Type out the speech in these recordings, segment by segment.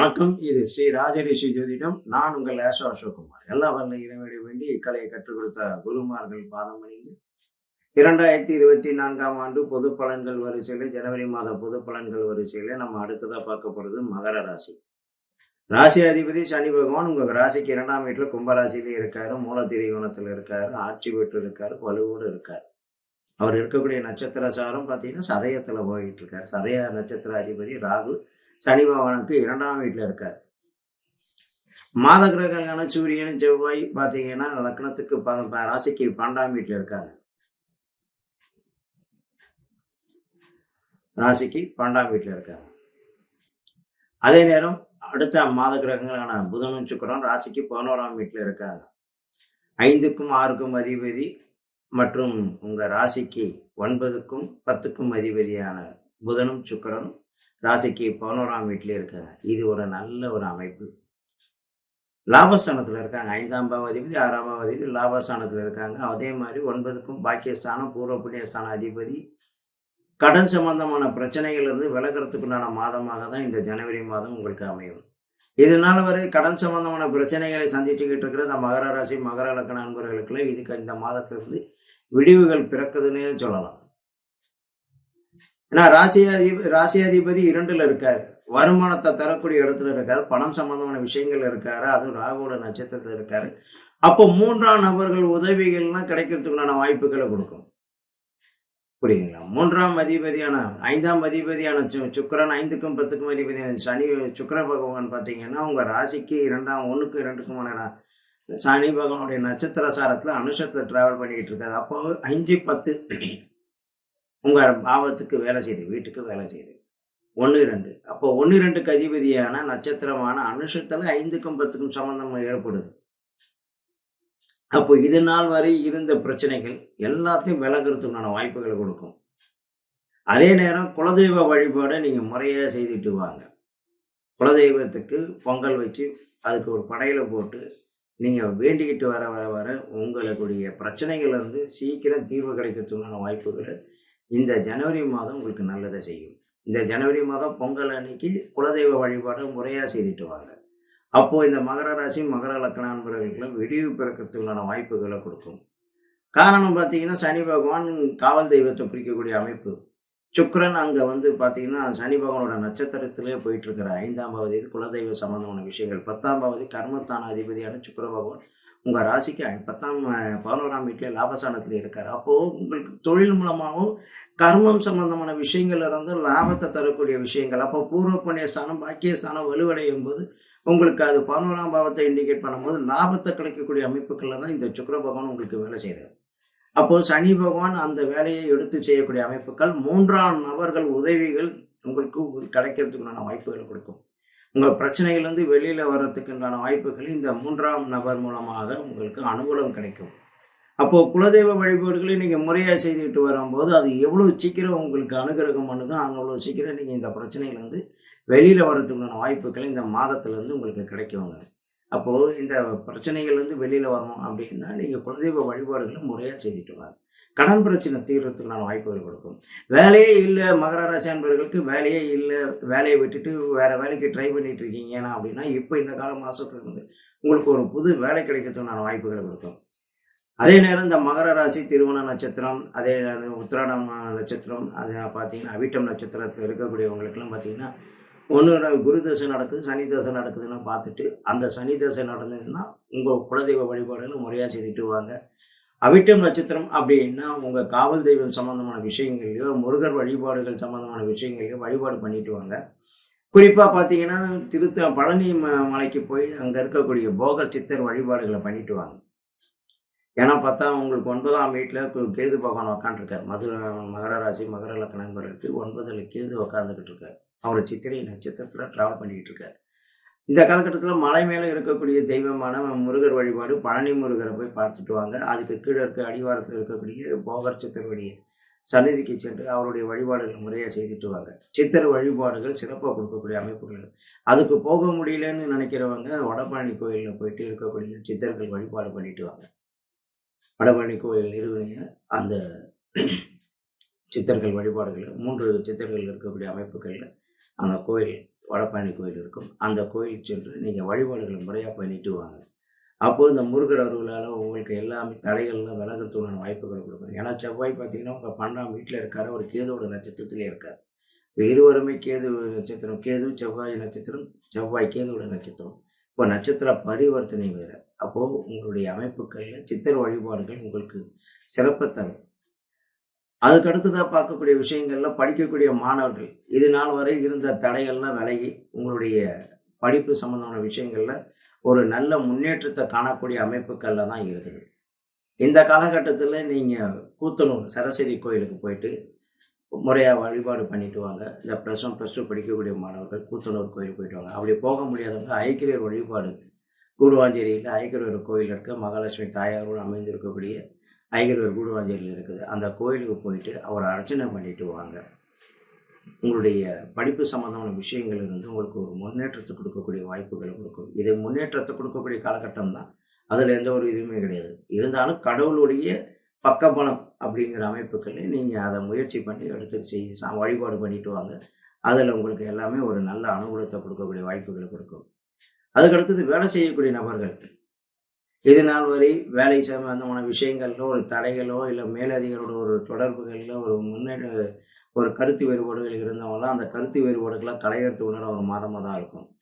வணக்கம். இது ஸ்ரீ ராஜரிஷி ஜோதிடம். நான் உங்கள் ஏஷோ அசோக்குமார். எல்லா வல்ல இறைவனை வேண்டி இக்கலையை கற்றுக் கொடுத்த குருமார்கள் பாதம் அணிந்து இரண்டாயிரத்தி இருபத்தி நான்காம் ஆண்டு பொது பலன்கள் வரிசையில் ஜனவரி மாத பொது பலன்கள் வரிசையில் நம்ம அடுத்ததாக பார்க்க போகிறது மகர ராசி. ராசி அதிபதி சனி பகவான் உங்கள் ராசிக்கு இரண்டாம் வீட்டில் கும்பராசியிலே இருக்காரு மூலத்திரிகோணத்தில் இருக்காரு ஆட்சி பெற்று இருக்காரு வலுவோடு இருக்கார். அவர் இருக்கக்கூடிய நட்சத்திர சாரம் பார்த்தீங்கன்னா சதயத்தில் போயிட்டு இருக்கார். சதய நட்சத்திர அதிபதி ராகு சனி பகவானுக்கு இரண்டாம் வீட்டில் இருக்கார். மாத கிரகங்களான சூரியன் செவ்வாய் பார்த்தீங்கன்னா லக்னத்துக்கு ராசிக்கு பன்னெண்டாம் வீட்டில் இருக்காங்க ராசிக்கு பன்னெண்டாம் வீட்டில் இருக்காங்க அதே நேரம் அடுத்த மாத கிரகங்களான புதனும் சுக்கிரன் ராசிக்கு பதினோராம் வீட்டில் இருக்காங்க ஐந்துக்கும் ஆறுக்கும் அதிபதி மற்றும் உங்கள் ராசிக்கு ஒன்பதுக்கும் பத்துக்கும் அதிபதியான புதனும் சுக்கரனும் ராசிக்கு பதினோராம் வீட்டிலே இருக்காங்க இது ஒரு நல்ல ஒரு அமைப்பு. லாபஸ்தானத்தில் இருக்காங்க. ஐந்தாம் பாவாதிபதி ஆறாம் பாவாதிபதி லாபஸ்தானத்தில் இருக்காங்க. அதே மாதிரி ஒன்பதுக்கும் பாக்கியஸ்தானம் பூர்வ புண்ணியஸ்தான அதிபதி. கடன் சம்பந்தமான பிரச்சனைகள் இருந்து விலகிறதுக்குண்டான மாதமாக தான் இந்த ஜனவரி மாதம் உங்களுக்கு அமையும். இதனால வரை கடன் சம்பந்தமான பிரச்சனைகளை சந்திச்சுக்கிட்டு இருக்கிற இந்த மகர ராசி மகர லக்கண நண்பர்களுக்குள்ள இதுக்கு இந்த மாதத்திலிருந்து விடிவுகள் பிறக்குதுன்னே சொல்லலாம். ஏன்னா ராசி ராசியாதிபதி ராசி அதிபதி இரண்டுல இருக்காரு. வருமானத்தை தரக்கூடிய இடத்துல இருக்காரு. பணம் சம்பந்தமான விஷயங்கள் இருக்காரு. அதுவும் ராகுவோட நட்சத்திரத்துல இருக்காரு. அப்போ மூன்றாம் நபர்கள் உதவிகள்லாம் கிடைக்கிறதுக்குண்டான வாய்ப்புகளை கொடுக்கும். புரியுதுங்களா? மூன்றாம் அதிபதியான ஐந்தாம் அதிபதியான சு சுக்கரன் ஐந்துக்கும் பத்துக்கும் அதிபதியான சனி சுக்கர பகவான் பார்த்தீங்கன்னா உங்கள் ராசிக்கு இரண்டாம் ஒன்றுக்கும் இரண்டுக்குமான சனி பகவானுடைய நட்சத்திர சாரத்தில் அனுஷத்துல ட்ராவல் பண்ணிக்கிட்டு இருக்காரு. அப்போ அஞ்சு பத்து உங்கள் பாவத்துக்கு வேலை செய்து வீட்டுக்கு வேலை செய்து. ஒன்று ரெண்டு அப்போ ஒன்று ரெண்டுக்கு அதிபதியான நட்சத்திரமான அனுஷத்தில் ஐந்துக்கும் பத்துக்கும் சம்பந்தம் ஏற்படுது. அப்போ இது நாள் வரை இருந்த பிரச்சனைகள் எல்லாத்தையும் விலகிறதுக்கான வாய்ப்புகளை கொடுக்கும். அதே நேரம் குலதெய்வ வழிபாடை நீங்கள் முறையாக செய்துட்டு வாங்க. குலதெய்வத்துக்கு பொங்கல் வச்சு அதுக்கு ஒரு படையில போட்டு நீங்கள் வேண்டிக்கிட்டு வர வர வர உங்களுடைய பிரச்சனைகள் வந்து சீக்கிரம் தீர்வு கிடைக்கிறதுக்கான வாய்ப்புகளை இந்த ஜனவரி மாதம் உங்களுக்கு நல்லதை செய்யும். இந்த ஜனவரி மாதம் பொங்கல் அன்னைக்கு குலதெய்வ வழிபாடு முறையாக செய்துட்டு வாங்க. அப்போது இந்த மகர ராசி மகர லக்கண நண்பர்களுக்கெல்லாம் விடிவு பிறக்கிறதுக்குள்ளான வாய்ப்புகளை கொடுக்கும். காரணம் பார்த்தீங்கன்னா சனி பகவான் காவல் தெய்வத்தை குறிக்கக்கூடிய அமைப்பு. சுக்கரன் அங்கே வந்து பார்த்தீங்கன்னா சனி பகவானோட நட்சத்திரத்திலே போயிட்டு இருக்கிற ஐந்தாம் பகுதி குலதெய்வ சம்பந்தமான விஷயங்கள். பத்தாம் பகுதி கர்மத்தான அதிபதியான சுக்கர பகவான். உங்கள் ராசிக்கு பத்தாம் பதினோராம் வீட்டிலே லாபஸ்தானத்தில் இருக்கார். அப்போது உங்களுக்கு தொழில் மூலமாகவும் கர்மம் சம்பந்தமான விஷயங்கள் இருந்து லாபத்தை தரக்கூடிய விஷயங்கள். அப்போ பூர்வ புண்ணிய ஸ்தானம் பாக்கிய ஸ்தானம் வலுவடையும் போது உங்களுக்கு அது பதினோராம் பாவத்தை இண்டிகேட் பண்ணும்போது லாபத்தை கிடைக்கக்கூடிய அமைப்புகளில் தான் இந்த சுக்கிர பகவான் உங்களுக்கு வேலை செய்கிறார் அப்போது சனி பகவான் அந்த வேலையை எடுத்து செய்யக்கூடிய அமைப்புகள் மூன்றாம் நபர்கள் உதவிகள் உங்களுக்கு கிடைக்கிறதுக்குண்டான வாய்ப்புகளை கொடுக்கும். உங்கள் பிரச்சனையிலேருந்து வெளியில் வர்றதுக்குண்டான வாய்ப்புகள் இந்த மூன்றாம் நபர் மூலமாக உங்களுக்கு அனுகூலம் கிடைக்கும். அப்போது குலதெய்வ வழிபாடுகளை நீங்கள் முறையாக செய்துக்கிட்டு வரும்போது அது எவ்வளோ சீக்கிரம் உங்களுக்கு அனுகிரகம் பண்ணுதோ அவ்வளோ சீக்கிரம் நீங்கள் இந்த பிரச்சனையிலேருந்து வெளியில் வர்றதுக்குண்டான வாய்ப்புகள் இந்த மாதத்துலேருந்து உங்களுக்கு கிடைக்குங்க. அப்போது இந்த பிரச்சனைகள் வந்து வெளியில் வரணும் அப்படின்னா நீங்கள் குலதெய்வ வழிபாடுகளை முறையாக செய்துட்டு வாங்க. கடன் பிரச்சனை தீர்றதுக்குண்டான வாய்ப்புகள் கொடுக்கும். வேலையே இல்லை மகர ராசி அன்பர்களுக்கு வேலையே இல்லை வேலையை விட்டுட்டு வேறு வேலைக்கு ட்ரை பண்ணிட்டு இருக்கீங்க ஏன்னா அப்படின்னா இப்போ இந்த கால மாதத்துக்கு வந்து உங்களுக்கு ஒரு புது வேலை கிடைக்கிறதுக்கான வாய்ப்புகளை கொடுக்கும். அதே நேரம் இந்த மகர ராசி திருவோண நட்சத்திரம் அதே நேரம் உத்திராடம் நட்சத்திரம் அது பார்த்தீங்கன்னா அவிட்டம் நட்சத்திரத்தில் இருக்கக்கூடியவங்களுக்கெல்லாம் பார்த்தீங்கன்னா ஒன்று குரு தசை நடக்குது சனி தசை நடக்குதுன்னு பார்த்துட்டு அந்த சனி தசை நடந்ததுன்னா உங்கள் குலதெய்வ வழிபாடுகளை முறையாக செய்துட்டு வாங்க. அவிட்டம் நட்சத்திரம் அப்படின்னா உங்கள் காவல் தெய்வம் சம்மந்தமான விஷயங்கள்லையோ முருகர் வழிபாடுகள் சம்மந்தமான விஷயங்களையோ வழிபாடு பண்ணிட்டு வாங்க. குறிப்பாக பார்த்தீங்கன்னா திருத்த பழனி ம மலைக்கு போய் அங்கே இருக்கக்கூடிய போகர் சித்தர் வழிபாடுகளை பண்ணிட்டு வாங்க. ஏன்னா பார்த்தா உங்களுக்கு ஒன்பதாம் வீட்டில் கேது பகவான் உக்காண்டிருக்கார் மது மகர ராசி மகர லக்கண நண்பர்களுக்கு ஒன்பதில் கேது உக்காந்துக்கிட்டு இருக்கார். அவர் சித்திரை நட்சத்திரத்தில் ட்ராவல் பண்ணிக்கிட்டு இருக்கார். இந்த காலகட்டத்தில் மலை மேலே இருக்கக்கூடிய தெய்வமான முருகர் வழிபாடு பழனி முருகரை போய் பார்த்துட்டு வாங்க. அதுக்கு கீழே இருக்க அடிவாரத்தில் இருக்கக்கூடிய போகர் சித்தருடைய சந்நிதிக்கு சென்று அவருடைய வழிபாடுகள் முறையாக செய்துட்டு வாங்க. சித்தர் வழிபாடுகள் சிறப்பாக கொடுக்கக்கூடிய அமைப்புகள் அதுக்கு போக முடியலன்னு நினைக்கிறவங்க வடபழனி கோயிலில் போயிட்டு இருக்கக்கூடிய சித்தர்கள் வழிபாடு பண்ணிட்டு வாங்க. வடபழனி கோயில் நிறுவனிய அந்த சித்தர்கள் வழிபாடுகள் மூன்று சித்தர்கள் இருக்கக்கூடிய அமைப்புகளில் அந்த கோயில் வடபழனி கோயில் இருக்கும். அந்த கோயில் சென்று நீங்கள் வழிபாடுகளை முறையாக பண்ணிட்டு வாங்க. அப்போது இந்த முருகர் அருளால் உங்களுக்கு எல்லாமே தடைகள்லாம் விலகிறதுக்கான வாய்ப்புகள் கொடுக்கும். ஏன்னா செவ்வாய் பார்த்தீங்கன்னா உங்கள் பன்னெண்டாம் வீட்டில் இருக்கார். ஒரு கேதுவோட நட்சத்திரத்திலே இருக்கார். இப்போ இருவருமே கேது நட்சத்திரம் கேது செவ்வாய் நட்சத்திரம் செவ்வாய் கேதுவோட நட்சத்திரம். இப்போ நட்சத்திர பரிவர்த்தனை வேறு. அப்போது உங்களுடைய அமைப்புகளில் சித்தர் வழிபாடுகள் உங்களுக்கு சிறப்பை தரும். அதுக்கு பார்க்கக்கூடிய விஷயங்களில் படிக்கக்கூடிய மாணவர்கள். இது நாள் வரை இருந்த தடைகள்லாம் விலகி உங்களுடைய படிப்பு சம்பந்தமான விஷயங்களில் ஒரு நல்ல முன்னேற்றத்தை காணக்கூடிய அமைப்புகளில் தான் இருக்குது. இந்த காலகட்டத்தில் நீங்கள் கூத்தனூர் சரஸ்வதி கோயிலுக்கு போயிட்டு முறையாக வழிபாடு பண்ணிட்டு வாங்க. இந்த ப்ளஸ் ஒன் ப்ளஸ் டூ படிக்கக்கூடிய மாணவர்கள் கூத்தனூர் கோயில் போயிட்டு வாங்க. அப்படி போக முடியாதவங்க ஐக்கிரியர் வழிபாடு. கூடுவாஞ்சேரியில் ஐக்கிரியர் கோயில் இருக்க. மகாலட்சுமி தாயாரோடு அமைந்திருக்கக்கூடிய ஐக்கிரியர் கூடுவாஞ்சேரியில் இருக்குது. அந்த கோயிலுக்கு போயிட்டு அவரை அர்ச்சனை பண்ணிட்டு வாங்க. உங்களுடைய படிப்பு சம்பந்தமான விஷயங்கள் இருந்து உங்களுக்கு ஒரு முன்னேற்றத்தை கொடுக்கக்கூடிய வாய்ப்புகளை கொடுக்கும். இது முன்னேற்றத்தை கொடுக்கக்கூடிய காலகட்டம் தான். அதில் எந்த ஒரு இதுவுமே கிடையாது. இருந்தாலும் கடவுளுடைய பக்கபலம் அப்படிங்கிற அமைப்புகளை நீங்கள் அதை முயற்சி பண்ணி எடுத்து செய்ய சா- வழிபாடு பண்ணிட்டு வாங்க. அதில் உங்களுக்கு எல்லாமே ஒரு நல்ல அனுகூலத்தை கொடுக்கக்கூடிய வாய்ப்புகளை கொடுக்கும். அதுக்கடுத்தது வேலை செய்யக்கூடிய நபர்கள். இது நாள் வரை வேலை சம்பந்தமான விஷயங்கள்ல ஒரு தடைகளோ இல்லை மேலதிகளோட ஒரு தொடர்புகளில் ஒரு முன்னேற்ற ஒரு கருத்து வேறுபாடுகள் இருந்தவங்களாம் அந்த கருத்து வேறுபாடுகளாக களையறது உணர ஒரு மாதமாக தான் இருக்கும்.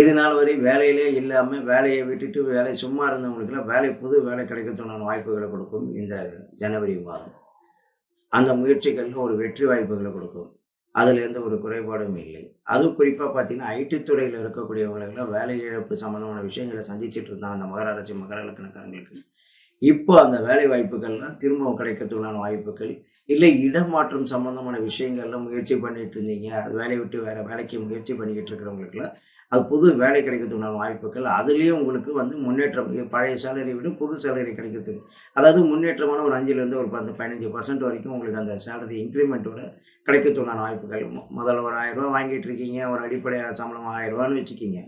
இது நாள் வரை வேலையிலே இல்லாமல் வேலையை விட்டுட்டு வேலை சும்மா இருந்தவங்களுக்குலாம் வேலை புது வேலை கிடைக்கிறதுக்கான வாய்ப்புகளை கொடுக்கும் இந்த ஜனவரி மாதம். அந்த முயற்சிகளில் ஒரு வெற்றி வாய்ப்புகளை கொடுக்கும். அதில் எந்த ஒரு குறைபாடும் இல்லை. அதுவும் குறிப்பாக பார்த்தீங்கன்னா ஐடி துறையில் இருக்கக்கூடியவங்களுக்குலாம் வேலை இழப்பு சம்மந்தமான விஷயங்களை சந்திச்சுட்டு இருந்தாங்க. அந்த மகர ராசி மகர இலக்கணக்காரங்களுக்கு இப்போ அந்த வேலை வாய்ப்புகள்லாம் திரும்பவும் கிடைக்கிறதுக்கான வாய்ப்புகள். இல்லை இடமாற்றம் சம்பந்தமான விஷயங்கள்லாம் முயற்சி பண்ணிட்டு இருந்தீங்க. அது வேலையை விட்டு வேற வேலைக்கு முயற்சி பண்ணிக்கிட்டு இருக்கிறவங்களுக்குலாம் அது புது வேலை கிடைக்கிறதுக்கான வாய்ப்புகள். அதுலேயும் உங்களுக்கு வந்து முன்னேற்றம் பழைய சேலரி விட புது சேலரி கிடைக்கிறதுக்கு. அதாவது முன்னேற்றமான ஒரு அஞ்சுலேருந்து ஒரு பத்து பதினஞ்சு பர்சன்ட் வரைக்கும் உங்களுக்கு அந்த சேலரி இன்க்ரிமெண்ட்டோட கிடைக்கிறதுக்கான வாய்ப்புகள். முதல்ல ஒரு ஆயிரம் ரூபா வாங்கிட்டு இருக்கீங்க. ஒரு அடிப்படை சம்பளம் ஆயிரம் ரூபான்னு வச்சுக்கிங்க.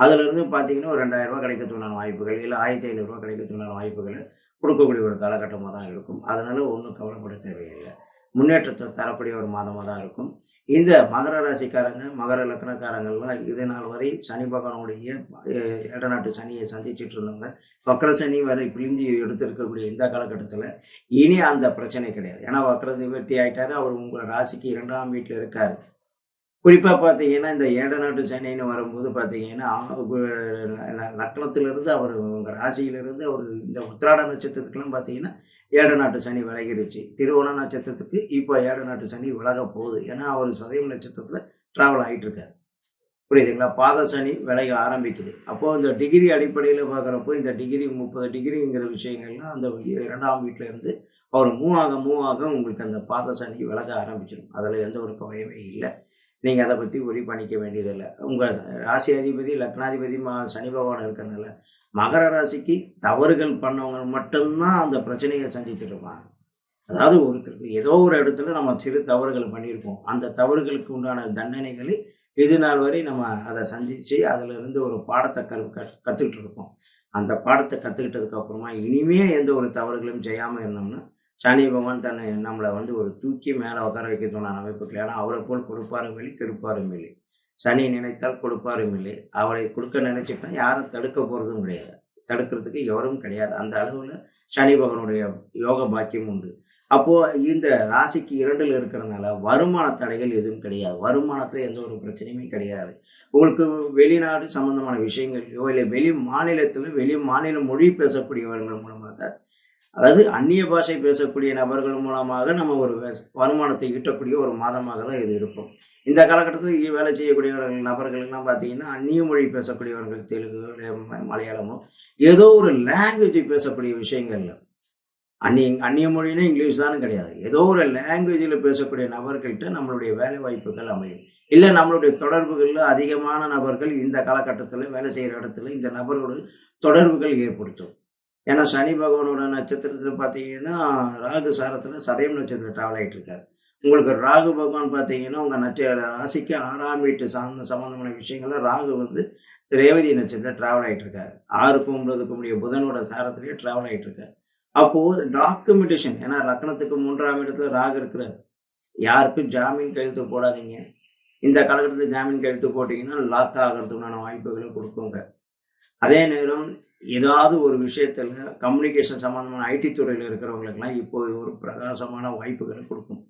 அதுலேருந்து பார்த்தீங்கன்னா ஒரு ரெண்டாயிரம் ரூபாய் கிடைக்கிறதுக்கான வாய்ப்புகள் இல்லை ஆயிரத்தி ஐநூறுரூவா கிடைக்கிறதுக்கான வாய்ப்புகள் கொடுக்கக்கூடிய ஒரு காலகட்டமாக தான் இருக்கும். அதனால் ஒன்றும் கவலைப்பட தேவையில்லை. முன்னேற்றத்தை தரக்கூடிய ஒரு மாதமாக தான் இருக்கும். இந்த மகர ராசிக்காரங்க மகர லக்னக்காரங்கள்லாம் இது நாள் வரை சனி பகவானுடைய அஹ், இடநாட்டு சனியை சந்திச்சுட்டு இருந்தவங்க. வக்கர சனி வரை பிழிஞ்சு எடுத்திருக்கக்கூடிய இந்த காலகட்டத்தில் இனி அந்த பிரச்சனை கிடையாது. ஏன்னா வக்கர நிவர்த்தி ஆயிட்டாரு. அவர் உங்கள் ராசிக்கு இரண்டாம் வீட்டில் இருக்கார். குறிப்பாக பார்த்தீங்கன்னா இந்த ஏட நாட்டு சனின்னு வரும்போது பார்த்தீங்கன்னா லக்னத்திலிருந்து அவர் உங்கள் ராசியிலிருந்து அவர் இந்த உத்திராட நட்சத்திரத்துக்குலாம் பார்த்தீங்கன்னா ஏட நாட்டு சனி விலகிருச்சு. திருவோண நட்சத்திரத்துக்கு இப்போ ஏட நாட்டு சனி விலக போகுது. ஏன்னா அவர் சதயம் நட்சத்திரத்தில் ட்ராவல் ஆகிட்டு இருக்காரு புரியுதுங்களா? பாத சனி விலக ஆரம்பிக்குது. அப்போது இந்த டிகிரி அடிப்படையில் பார்க்குறப்போ இந்த டிகிரி முப்பது டிகிரிங்கிற விஷயங்கள்லாம் அந்த இரண்டாம் வீட்டில் இருந்து அவர் மூவாக மூவாக உங்களுக்கு அந்த பாத சனி விலக ஆரம்பிச்சிடும் அதில் எந்த ஒரு கவலையுமே இல்லை. நீங்கள் அதை பற்றி ஒரி பண்ணிக்க வேண்டியதில்லை. உங்கள் ராசி அதிபதி லக்னாதிபதி மா சனி பகவான் இருக்கிறனால மகர ராசிக்கு தவறுகள் பண்ணவங்க மட்டும்தான் அந்த பிரச்சனையை சந்திச்சுட்டு இருப்பாங்க அதாவது ஒருத்தருக்கு ஏதோ ஒரு இடத்துல நம்ம சிறு தவறுகள் பண்ணியிருப்போம். அந்த தவறுகளுக்கு உண்டான தண்டனைகளை இது நாள் வரை நம்ம அதை சந்தித்து அதில் இருந்து ஒரு பாடத்தை கரு கற்றுக்கிட்டு இருப்போம். அந்த பாடத்தை கற்றுக்கிட்டதுக்கு அப்புறமா இனிமே எந்த ஒரு தவறுகளும் செய்யாமல் இருந்தோம்னா சனி பகவான் தன்னை நம்மளை வந்து ஒரு தூக்கி மேலே உட்கார வைக்கிறதுனான அமைப்புகள். ஏன்னா அவரை போல் கொடுப்பாரும் இல்லை கெடுப்பாரும் இல்லை. சனி நினைத்தால் கொடுப்பாரும் இல்லை. அவரை கொடுக்க நினைச்சிட்டா யாரும் தடுக்க போகிறதும் கிடையாது. தடுக்கிறதுக்கு எவரும் கிடையாது. அந்த அளவில் சனி பகவானுடைய யோக பாக்கியம் உண்டு. அப்போது இந்த ராசிக்கு இரண்டில் இருக்கிறனால வருமான தடைகள் எதுவும் கிடையாது. வருமானத்தில் எந்த ஒரு பிரச்சனையுமே கிடையாது. உங்களுக்கு வெளிநாடு சம்பந்தமான விஷயங்களையோ இல்லை வெளி மாநிலத்தில் வெளி மாநில மொழி பேசக்கூடியவர்கள் மூலமாக அதாவது அந்நிய பாஷை பேசக்கூடிய நபர்கள் மூலமாக நம்ம ஒரு வருமானத்தை ஈட்டக்கூடிய ஒரு மாதமாக தான் இது இருக்கும். இந்த காலகட்டத்தில் வேலை செய்யக்கூடியவர்கள் நபர்களுக்கெல்லாம் பார்த்தீங்கன்னா அந்நிய மொழி பேசக்கூடியவர்கள் தெலுங்கு மலையாளமோ ஏதோ ஒரு லாங்குவேஜ் பேசக்கூடிய விஷயங்கள்ல அந்நிய அந்நிய மொழினா இங்கிலீஷ் தானே கிடையாது. ஏதோ ஒரு லாங்குவேஜில் பேசக்கூடிய நபர்கள்ட்ட நம்மளுடைய வேலை வாய்ப்புகள் அமையும். இல்லை நம்மளுடைய தொடர்புகளில் அதிகமான நபர்கள் இந்த காலகட்டத்தில் வேலை செய்கிற இடத்துல இந்த நபர்களோட தொடர்புகள் ஏற்படுத்தும். ஏன்னா சனி பகவானோட நட்சத்திரத்தில் பார்த்தீங்கன்னா ராகு சாரத்தில் சதயம் நட்சத்திரம் ட்ராவல் ஆகிட்டு இருக்காரு. உங்களுக்கு ராகு பகவான் பார்த்தீங்கன்னா உங்கள் நட்ச ராசிக்கு ஆறாம் வீட்டு சார்ந்த சம்மந்தமான விஷயங்கள்ல ராகு வந்து ரேவதி நட்சத்திரம் ட்ராவல் ஆகிட்டு இருக்காரு. ஆறுக்கும் ஒன்பதுக்கும் உடைய புதனோட சாரத்திலேயே ட்ராவல் ஆகிட்டு இருக்காரு. அப்போது டாக்குமெண்டேஷன் ஏன்னா லக்னத்துக்கு மூன்றாம் இடத்துல ராகு இருக்கிறார். யாருக்கும் ஜாமீன் கையெழுத்து போடாதீங்க. இந்த காலகட்டத்தில் ஜாமீன் கையெழுத்து போட்டிங்கன்னா லாக் ஆகிறதுக்கான வாய்ப்புகளை கொடுக்குங்க. அதே நேரம் ஏதாவது ஒரு விஷயத்தில் கம்யூனிகேஷன் சம்மந்தமான ஐடி துறையில் இருக்கிறவங்களுக்கெல்லாம் இப்போ ஒரு பிரகாசமான வாய்ப்புகளை கொடுக்கும்.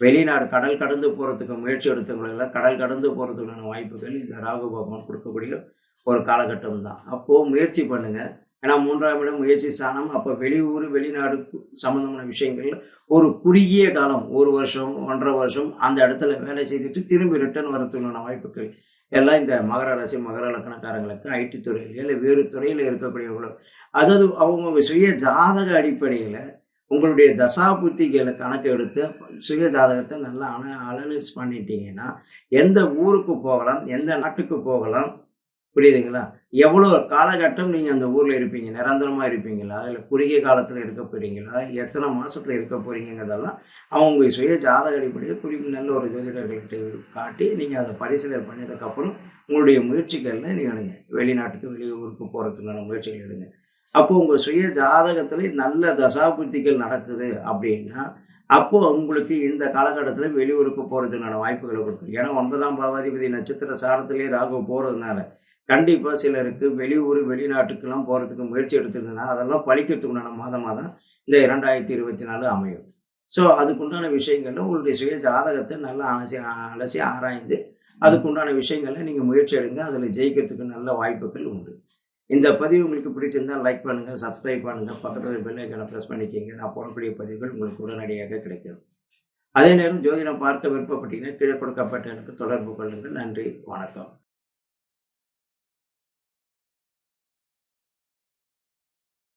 வெளிநாடு கடல் கடந்து போகிறதுக்கு முயற்சி எடுத்தவங்களெல்லாம் கடல் கடந்து போகிறதுக்கான வாய்ப்புகள் இந்த ராகு பகவான் கொடுக்கக்கூடிய ஒரு காலகட்டம் தான். அப்போது முயற்சி பண்ணுங்கள் ஏன்னா மூன்றாம் இடம் முயற்சி ஸ்தானம். அப்போ வெளியூர் வெளிநாடு சம்மந்தமான விஷயங்கள்ல ஒரு குறுகிய காலம் ஒரு வருஷம் ஒன்றரை வருஷம் அந்த இடத்துல வேலை செய்துட்டு திரும்பி ரிட்டர்ன் வரத்துக்கான வாய்ப்புகள். எல்லாம் இந்த மகர ராசி மகர லக்கணக்காரங்களுக்கு ஐடி துறையில் இல்லை வேறு துறையில் இருக்கக்கூடியவர்கள் அதாவது அவங்க சுய ஜாதக அடிப்படையில் உங்களுடைய தசா புத்திகளை கணக்கு எடுத்து சுய ஜாதகத்தை நல்லா அன அனலைஸ் பண்ணிட்டீங்கன்னா எந்த ஊருக்கு போகலாம் எந்த நாட்டுக்கு போகலாம் புரியுதுங்களா? எவ்வளோ காலகட்டம் நீங்கள் அந்த ஊரில் இருப்பீங்க? நிரந்தரமாக இருப்பீங்களா? இல்லை குறுகிய காலத்தில் இருக்க போகிறீங்களா எத்தனை மாதத்தில் இருக்க போகிறீங்கிறதெல்லாம் அவங்க சுய ஜாதக அடிப்படையில் குறிப்பு நல்ல ஒரு ஜோதிடர்கள்ட்ட காட்டி நீங்கள் அதை பரிசீலனை பண்ணதுக்கப்புறம் உங்களுடைய முயற்சிகளில் நீங்கள் எடுங்க. வெளிநாட்டுக்கு வெளியூருக்கு போகிறதுக்கான முயற்சிகள் எடுங்க. அப்போது உங்கள் சுய ஜாதகத்தில் நல்ல தசாபுத்திகள் நடக்குது அப்படின்னா அப்போது உங்களுக்கு இந்த காலகட்டத்தில் வெளியூருக்கு போகிறதுக்கான வாய்ப்புகளை கொடுக்கும். ஏன்னா ஒன்பதாம் பாவாதிபதி நட்சத்திர சாரத்திலே ராகு போகிறதுனால கண்டிப்பாக சிலருக்கு வெளியூர் வெளிநாட்டுக்கெல்லாம் போகிறதுக்கு முயற்சி எடுத்துருந்ததுன்னா அதெல்லாம் பழிக்கிறதுக்குண்டான மாதமாக தான் இந்த இரண்டாயிரத்தி இருபத்தி நாலு அமையும். ஸோ அதுக்குண்டான விஷயங்களில் உங்களுடைய சுய ஜாதகத்தை நல்லா அலசி அலசி ஆராய்ந்து அதுக்குண்டான விஷயங்களை நீங்கள் முயற்சி எடுங்க. அதில் ஜெயிக்கிறதுக்கு நல்ல வாய்ப்புகள் உண்டு. இந்த பதிவு உங்களுக்கு பிடிச்சிருந்தால் லைக் பண்ணுங்கள் சப்ஸ்கிரைப் பண்ணுங்கள் பக்கத்தில் பெல் ஐக்கனை ப்ரெஸ் பண்ணிக்கிங்க. நான் போடக்கூடிய பதிவுகள் உங்களுக்கு உடனடியாக கிடைக்கும். அதே நேரம் ஜோதிடம் பார்க்க விருப்பப்பட்டீங்கன்னா கீழே கொடுக்கப்பட்ட எனக்கு தொடர்பு கொள்ளுங்கள். நன்றி வணக்கம்.